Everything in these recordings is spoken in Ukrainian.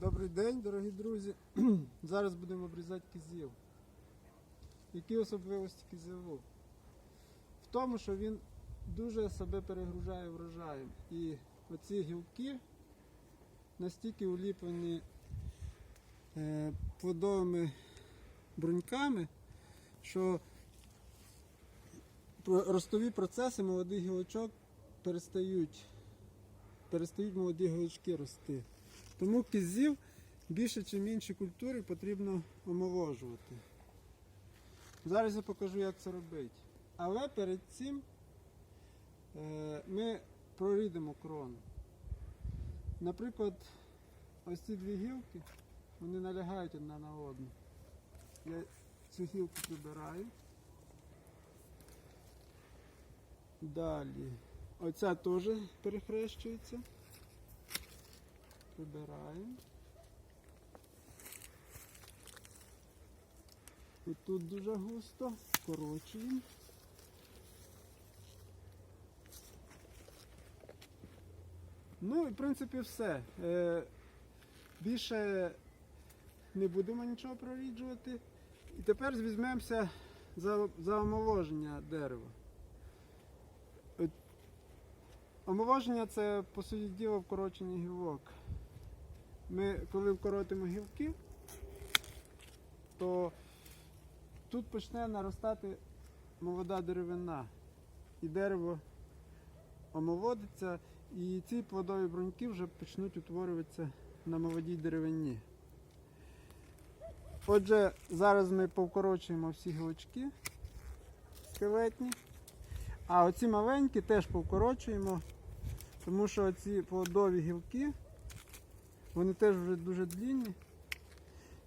Добрий день, дорогі друзі. Зараз будемо обрізати кизів. Які особливості кизилу? В тому, що він дуже себе перегружає врожаєм. І оці гілки настільки уліплені е, плодовими бруньками, що ростові процеси молодих гілочок перестають, перестають молоді гілочки рости. Тому кизів більше, ніж інші культури, потрібно омоложувати. Зараз я покажу, як це робити. Але перед цим е, ми прорідимо крону. Наприклад, ось ці дві гілки, вони налягають одна на одну. Я цю гілку прибираю. Далі. Оця теж перехрещується. Прибираємо. І тут дуже густо, скорочуємо. Ну і в принципі все. Е, більше не будемо нічого проріджувати. І тепер візьмемося за, за омоложення дерева. Омоложення це по суті діла вкорочення гілок. Ми коли вкоротимо гілки, то тут почне наростати молода деревина. І дерево омолодиться, і ці плодові бруньки вже почнуть утворюватися на молодій деревині. Отже, зараз ми повкорочуємо всі гілочки скелетні, а оці маленькі теж повкорочуємо, тому що ці плодові гілки вони теж вже дуже длінні.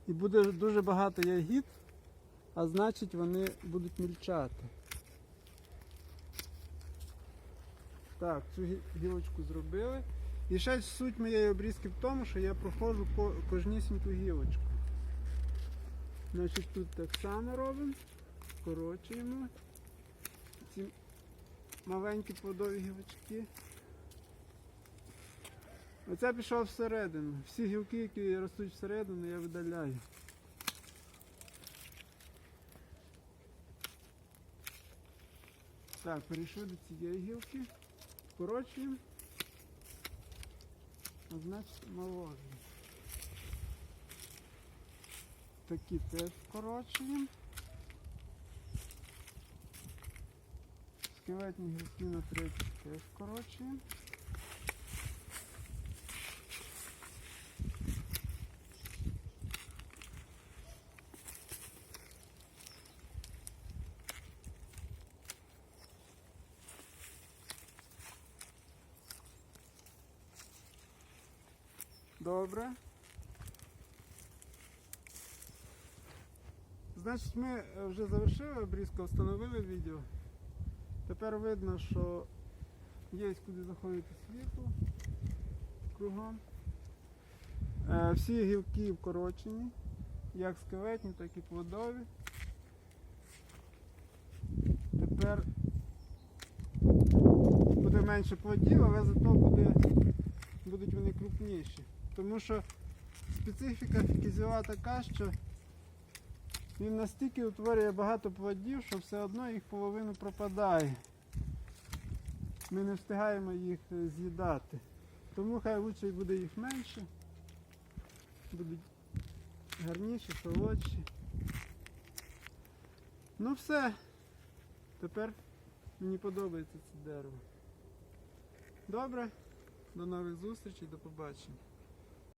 І буде дуже багато ягід, а значить вони будуть мільчати. Так, цю гілочку зробили. І ще суть моєї обрізки в тому, що я проходжу по кожнісіньку гілочку. Значить тут так само робимо, скорочуємо ці маленькі плодові гілочки. Оце пішов всередину. Всі гілки, які ростуть всередину, я видаляю. Так, перейшли до цієї гілки. Скорочуємо. Значить молодимо. Такі теж скорочуємо. Скелетні гілки на третій теж скорочуємо. Добре. Значить, ми е, вже завершили обрізку, встановили відео. Тепер видно, що є куди заходити світло кругом. Е, Всі гілки вкорочені, як скелетні, так і плодові. Тепер буде менше плодів, але зато буде, будуть вони крупніші. Тому що специфіка кізіла така, що він настільки утворює багато плодів, що все одно їх половину пропадає. Ми не встигаємо їх е, з'їдати. Тому хай лучше буде їх менше. Будуть гарніші, солодші. Ну все. Тепер мені подобається це дерево. Добре, до нових зустрічей, до побачення.